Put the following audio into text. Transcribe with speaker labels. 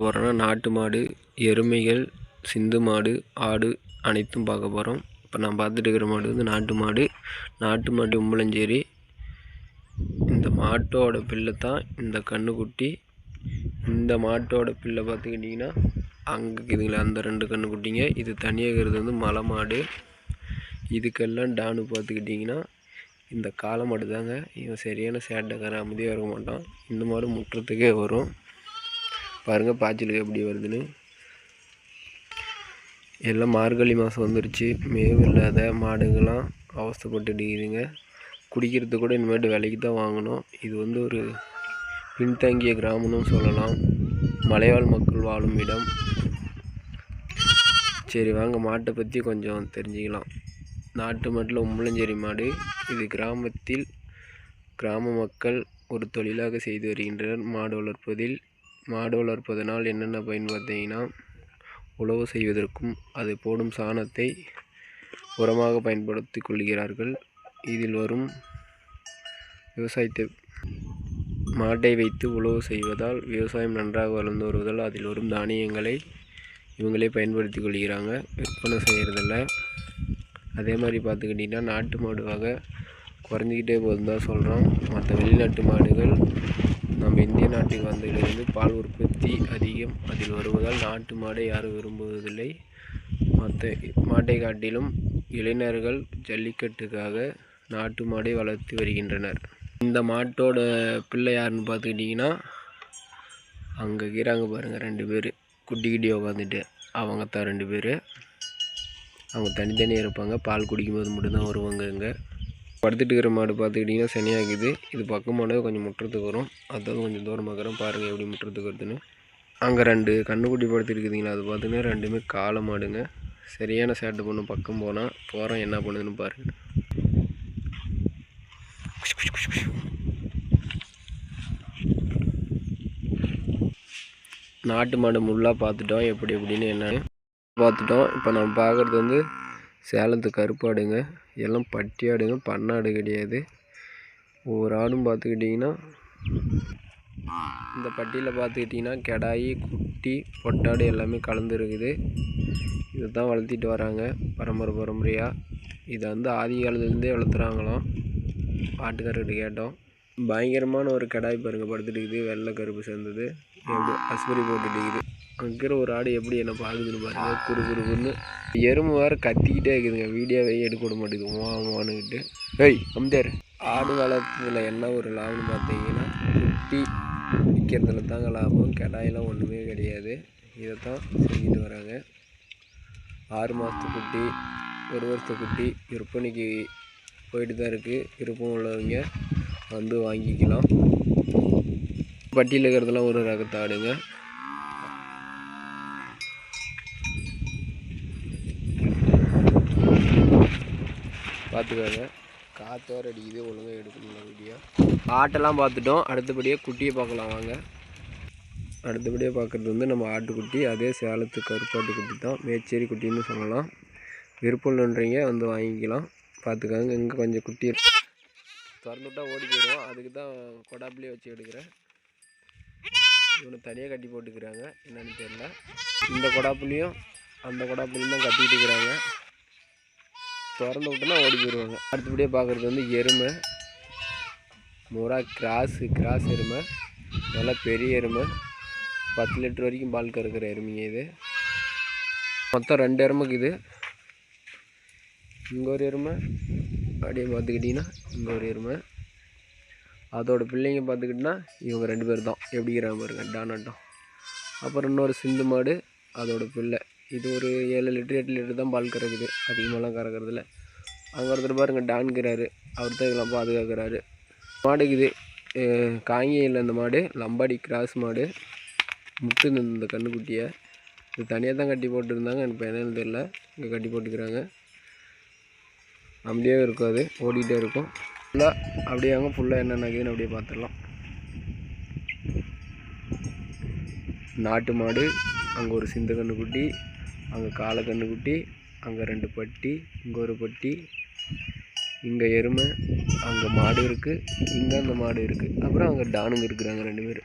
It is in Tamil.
Speaker 1: போகிறோன்னா நாட்டு மாடு எருமைகள் சிந்து மாடு ஆடு அனைத்தும் பார்க்க போகிறோம் இப்போ நான் பார்த்துட்டு இருக்கிற மாடு வந்து நாட்டு மாடு. நாட்டு மாடு உம்பளஞ்சேரி இந்த மாட்டோட பிள்ளை தான் இந்த கன்றுக்குட்டி இந்த மாட்டோட பிள்ளை பார்த்துக்கிட்டிங்கன்னா அங்கே இருக்குதுங்களா அந்த ரெண்டு கன்றுக்குட்டிங்க இது தனியாக இருக்கிறது வந்து மலை மாடு. இதுக்கெல்லாம் டானு பார்த்துக்கிட்டிங்கன்னா இந்த காளை மாடு தாங்க. இவன் சரியான சேட்டைக்காரன் அமைதியாக இருக்க மாட்டான். இந்த மாடு முட்டுறதுக்கே வரும். பாருங்கள் பாய்ச்சலுக்கு எப்படி வருதுன்னு. எல்லாம் மார்கழி மாதம் வந்துருச்சு. மேவு இல்லாத மாடுங்கள்லாம் அவஸ்தைப்பட்டுடுக்குதுங்க குடிக்கிறதுக்கு கூட இனிமேட்டு விலைக்கு தான் வாங்கணும். இது வந்து ஒரு பின்தங்கிய கிராமம்னு சொல்லலாம். மலைவாழ் மக்கள் வாழும் இடம். சரி வாங்க மாட்டை பற்றி கொஞ்சம் தெரிஞ்சுக்கலாம். நாட்டு மாட்டில் உம்பளஞ்சேரி மாடு. இது கிராமத்தில் கிராம மக்கள் ஒரு தொழிலாக செய்து வருகின்றனர். மாடு வளர்ப்பதில் மாடு வளர்ப்பதனால் என்னென்ன பயன் பார்த்தீங்கன்னா உழவு செய்வதற்கும் அது போடும் சாணத்தை உரமாக பயன்படுத்தி கொள்கிறார்கள். இதில் வரும் விவசாயத்தை மாட்டை வைத்து உழவு செய்வதால் விவசாயம் நன்றாக வளர்ந்து வருவதால் அதில் வரும் தானியங்களை இவங்களே பயன்படுத்தி கொள்கிறாங்க. விற்பனை செய்கிறதில்ல அதே மாதிரி பார்த்துக்கிட்டிங்கன்னா நாட்டு மாடு குறைஞ்சிக்கிட்டே போகுதுன்னு தான் சொல்கிறோம் மற்ற வெளிநாட்டு மாடுகள் நம்ம இந்திய நாட்டுக்கு வந்ததிலிருந்து பால் உற்பத்தி அதிகம் அதில் வருவதால் நாட்டு மாடை யாரும் விரும்புவதில்லை. மற்ற மாட்டை காட்டிலும் இளைஞர்கள் ஜல்லிக்கட்டுக்காக நாட்டு மாடை வளர்த்து வருகின்றனர். இந்த மாட்டோட பிள்ளை யாருன்னு பார்த்துக்கிட்டிங்கன்னா அங்கே இருக்கிறாங்க பாருங்கள் ரெண்டு பேர். குட்டி குட்டி உட்காந்துட்டு அவங்க தான் ரெண்டு பேர். அவங்க தனித்தனியாக இருப்பாங்க. பால் குடிக்கும்போது மட்டும்தான் வருவாங்க இங்கே. படுத்துட்டு இருக்கிற மாடு பார்த்துக்கிட்டிங்கன்னா சனியாகுது. இது பக்கமானது கொஞ்சம் முட்டுறதுக்கு வரும். அதாவது கொஞ்சம் தூரமாக இருக்கிறோம் பாருங்கள் எப்படி முட்டுறதுக்கு வருதுன்னு. அங்கே ரெண்டு கண்ணுக்குட்டி படுத்துருக்குதுங்களா அது பார்த்திங்கன்னா ரெண்டுமே காளை மாடுங்க. சரியான சேட்டை பொண்ணு பக்கம் போனால் போகிறோம் என்ன பண்ணுதுன்னு பாருங்கள் நாட்டு மாடு முள்ளாக பார்த்துட்டோம். எப்படி எப்படின்னு என்னன்னு பார்த்துட்டோம். இப்போ நம்ம பார்க்குறது வந்து சேலத்து கருப்பாடுங்க. எல்லாம் பட்டியாடுங்க. பண்ணாடு கிடையாது. ஒவ்வொரு ஆடும் பார்த்துக்கிட்டிங்கன்னா இந்த பட்டியில் பார்த்துக்கிட்டிங்கன்னா கெடாயி குட்டி பொட்டாடு எல்லாமே கலந்து இருக்குது இதை தான் வளர்த்திட்டு வராங்க. பரம்பரை பரம்பரையாக இதை வந்து ஆதி காலத்துலேருந்தே வளர்த்துறாங்களாம். பாட்டுக்காரர்கிட்ட கேட்டோம். பயங்கரமான ஒரு கடாய் பாருங்கள் படுத்துட்டு இருக்குது. வெள்ளை கருப்பு சேர்ந்தது. எப்படி அஸ்பரி போட்டுட்டு இருக்குது. அங்கே ஒரு ஆடு எப்படி என்ன பார்க்குதுன்னு பாருங்கள் குறு குறுன்னு. எறும்பு வேறு கத்திக்கிட்டே இருக்குதுங்க. வீடியோவே எடுக்க விட மாட்டேங்குது. வா வானுக்கிட்டு ஏய் அம்தேர் ஆடு வளர்த்ததில் என்ன ஒரு லாபம்னு பார்த்தீங்கன்னா குட்டி விற்கிறதுல தாங்க லாபம். கடாயெல்லாம் ஒன்றுமே கிடையாது. இதை தான் செஞ்சுட்டு வராங்க. ஆறு மாதத்து குட்டி ஒரு வருஷத்து குட்டி விற்பனைக்கு போயிட்டு தான் இருக்குது விருப்பம் உள்ளவங்க வந்து வாங்கிக்கலாம். பட்டியில் இருக்கிறதெல்லாம் ஒரு ரகத்தை பார்த்துக்கோங்க காற்றோர அடிக்குது ஒழுங்காக எடுக்கணும் வீடியோ ஆட்டெல்லாம் பார்த்துட்டோம். அடுத்தபடியாக குட்டியை பார்க்கலாம் வாங்க. அடுத்தபடியாக பார்க்குறது வந்து நம்ம ஆட்டுக்குட்டி அதே சேலத்து கருப்பாட்டு குட்டி தான். மேச்சேரி குட்டின்னு சொல்லலாம். விருப்பம்ன்றீங்க வந்து வாங்கிக்கலாம். பார்த்துக்கோங்க இங்கே கொஞ்சம் குட்டி திறந்து விட்டால் ஓடி போயிடுவோம் அதுக்கு தான் கொடாப்பிலே வச்சு எடுக்கிறேன். இவனை தனியாக கட்டி போட்டுக்கிறாங்க. என்னன்னு தெரியல. இந்த கொடாப்புலேயும் அந்த கொடாப்புலையும் தான் கட்டிக்கிட்டு இருக்கிறாங்க. திறந்து விட்டோன்னா ஓடி போயிடுவாங்க. அடுத்தபடியாக பார்க்குறது வந்து எருமை. முறா கிராஸு கிராஸ் எருமை. நல்லா பெரிய எருமை. பத்து லிட்டர் வரைக்கும் பால் கறக்கிற எருமைங்க இது. மொத்தம் ரெண்டு எருமைக்கு இது. இங்கே ஒரு எருமை. அப்படியே பார்த்துக்கிட்டிங்கன்னா இங்கே ஒரு எருமை. அதோட பிள்ளைங்க பார்த்துக்கிட்டிங்கன்னா இவங்க ரெண்டு பேர் தான். எப்படிங்கிறாங்க பாருங்க டானாட்டம். அப்புறம் இன்னொரு சிந்து மாடு அதோட பிள்ளை. இது ஒரு ஏழு லிட்டர் எட்டு லிட்டர் தான் பால் கறக்குது அதிகமாகலாம் கறக்கிறதில்ல. அங்கே ஒருத்தர் பாருங்க டான்கிறாரு அவர் தான் இதெல்லாம் பாதுகாக்கிறாரு. மாடுக்குது காங்கியில் இந்த மாடு லம்பாடி கிராஸ் மாடு. முட்டு இந்த கண்ணுக்குட்டியை. இது தனியாக தான் கட்டி போட்டுருந்தாங்க எனக்கு என்னன்னு தெரில இங்கே கட்டி போட்டுக்கிறாங்க. அப்படியே இருக்கும் அது ஓடிக்கிட்டே இருக்கும். ஃபுல்லாக அப்படியே அங்கே ஃபுல்லாக என்னென்ன நடக்குதுன்னு அப்படியே பார்த்துடலாம் நாட்டு மாடு அங்கே ஒரு சிந்த கண்ணுக்குட்டி. அங்கே காளை குட்டி அங்கே ரெண்டு பட்டி இங்கே ஒரு பட்டி இங்கே எருமை அங்கே மாடு இருக்குது இங்கே அந்த மாடு இருக்குது அப்புறம் அங்கே டானுங்க இருக்கிறாங்க ரெண்டு பேர்.